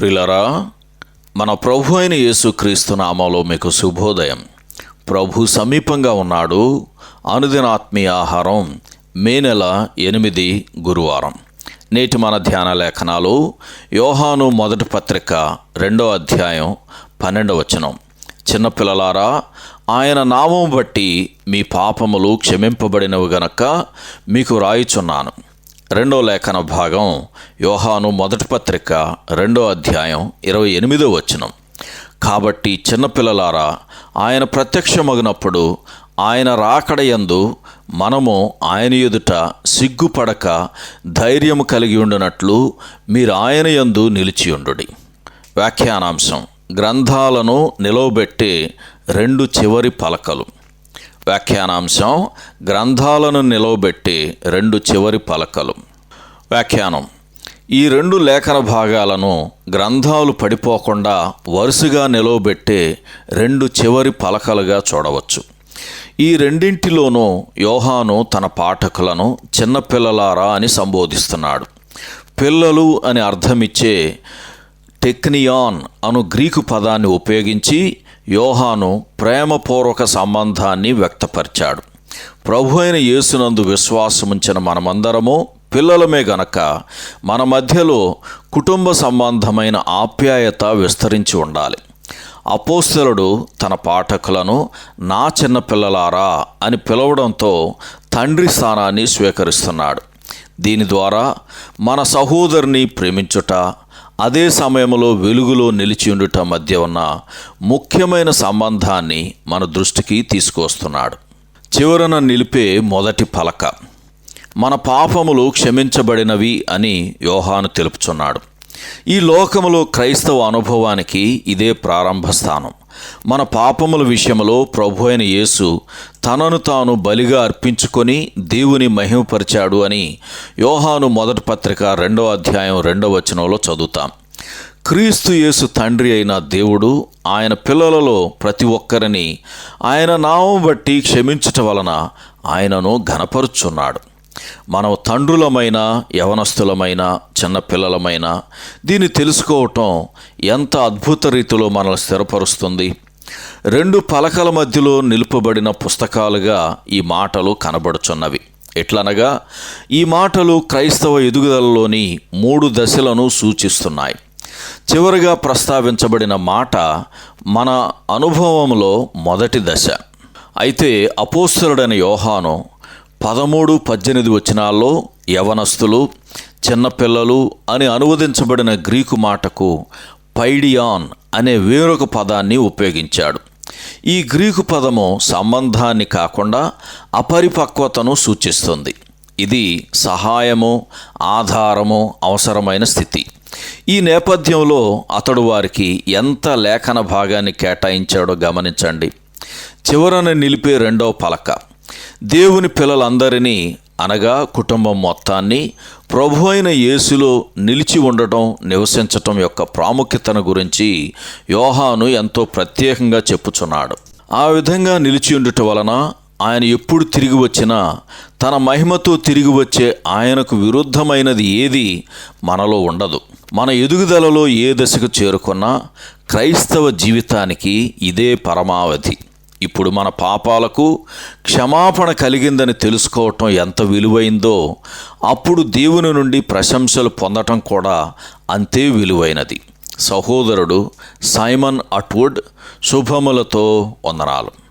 ప్రిలరా మన ప్రభు అయిన యేసుక్రీస్తు నామంలో మీకు శుభోదయం. ప్రభు సమీపంగా ఉన్నాడు. అనుదినాత్మీయ ఆహారం మే నెల ఎనిమిది గురువారం. నేటి మన ధ్యాన లేఖనాలు యోహాను మొదటి పత్రిక రెండో అధ్యాయం పన్నెండవ వచనం. చిన్నపిల్లలారా ఆయన నామం బట్టి మీ పాపములు క్షమింపబడినవి గనక మీకు రాయిచున్నాను. రెండో లేఖన భాగం యోహాను మొదటి పత్రిక రెండో అధ్యాయం ఇరవై ఎనిమిదో వచనం. కాబట్టి చిన్నపిల్లలారా ఆయన ప్రత్యక్షమగినప్పుడు ఆయన రాకడయందు మనము ఆయన ఎదుట సిగ్గుపడక ధైర్యము కలిగి ఉండినట్లు మీరు ఆయన యందు నిలిచియుండు వ్యాఖ్యానాంశం గ్రంథాలను నిలవబెట్టే రెండు చివరి పలకలు. వ్యాఖ్యానాంశం గ్రంథాలను నిలవబెట్టే రెండు చివరి పలకలు. వ్యాఖ్యానం. ఈ రెండు లేఖన భాగాలను గ్రంథాలు పడిపోకుండా వరుసగా నిలవబెట్టే రెండు చివరి పలకలుగా చూడవచ్చు. ఈ రెండింటిలోనూ యోహాను తన పాఠకులను చిన్నపిల్లలారా అని సంబోధిస్తున్నాడు. పిల్లలు అని అర్థమిచ్చే టెక్నియాన్ అను గ్రీకు పదాన్ని ఉపయోగించి యోహాను ప్రేమపూర్వక సంబంధాన్ని వ్యక్తపరిచాడు. ప్రభు అయిన యేసునందు విశ్వాసముంచిన మనమందరము పిల్లలమే గనక మన మధ్యలో కుటుంబ సంబంధమైన ఆప్యాయత విస్తరించి ఉండాలి. అపోస్తలుడు తన పాఠకులను నా చిన్న పిల్లలారా అని పిలవడంతో తండ్రి స్థానాన్ని స్వీకరిస్తున్నాడు. దీని ద్వారా మన సహోదరుని ప్రేమించుట అదే సమయంలో వెలుగులో నిలిచి ఉండుట మధ్య ఉన్న ముఖ్యమైన సంబంధాన్ని మన దృష్టికి తీసుకొస్తున్నాడు చివరన నిలిపే మొదటి పలక మన పాపములు క్షమించబడినవి అని యోహాను తెలుపుచున్నాడు. ఈ లోకములో క్రైస్తవ అనుభవానికి ఇదే ప్రారంభ స్థానం. మన పాపముల విషయంలో ప్రభు అయిన యేసు తనను తాను బలిగా అర్పించుకొని దేవుని మహిమపరిచాడు అని యోహాను మొదటి పత్రిక రెండవ అధ్యాయం రెండవ వచనంలో చదువుతాం. క్రీస్తు యేసు తండ్రి అయిన దేవుడు ఆయన పిల్లలలో ప్రతి ఒక్కరిని ఆయన నామం బట్టి క్షమించటం వలన ఆయనను ఘనపరుచున్నాడు. మనం తండ్రులమైన యవనస్తులమైన చిన్నపిల్లలమైన దీన్ని తెలుసుకోవటం ఎంత అద్భుత రీతిలో మనల్ని స్థిరపరుస్తుంది. రెండు పలకల మధ్యలో నిలుపబడిన పుస్తకాలుగా ఈ మాటలు కనబడుచున్నవి. ఎట్లనగా ఈ మాటలు క్రైస్తవ ఎదుగుదలలోని మూడు దశలను సూచిస్తున్నాయి. చివరిగా ప్రస్తావించబడిన మాట మన అనుభవంలో మొదటి దశ. అయితే అపోస్తుడైన యోహాను పదమూడు పద్దెనిమిది వచనాల్లో యవనస్తులు చిన్నపిల్లలు అని అనువదించబడిన గ్రీకు మాటకు పైడియాన్ అనే వేరొక పదాన్ని ఉపయోగించాడు. ఈ గ్రీకు పదము సంబంధాన్ని కాకుండా అపరిపక్వతను సూచిస్తుంది. ఇది సహాయము ఆధారము అవసరమైన స్థితి. ఈ నేపథ్యంలో అతడు వారికి ఎంత లేఖన భాగాన్ని కేటాయించాడో గమనించండి. చివరన నిలిపే రెండవ పలక. దేవుని పిల్లలందరినీ అనగా కుటుంబం మొత్తాన్ని ప్రభు అయిన యేసులో నిలిచి ఉండటం నివసించటం యొక్క ప్రాముఖ్యతను గురించి యోహాను ఎంతో ప్రత్యేకంగా చెప్పుచున్నాడు. ఆ విధంగా నిలిచి ఉండటం వలన ఆయన ఎప్పుడు తిరిగి వచ్చినా తన మహిమతో తిరిగి వచ్చే ఆయనకు విరుద్ధమైనది ఏది మనలో ఉండదు. మన ఎదుగుదలలో ఏ దశకు చేరుకున్నా క్రైస్తవ జీవితానికి ఇదే పరమావధి. ఇప్పుడు మన పాపాలకు క్షమాపణ కలిగిందని తెలుసుకోవటం ఎంత విలువైందో అప్పుడు దేవుని నుండి ప్రశంసలు పొందటం కూడా అంతే విలువైనది. సహోదరుడు సైమన్ అట్వుడ్ శుభములతో వందనాలు.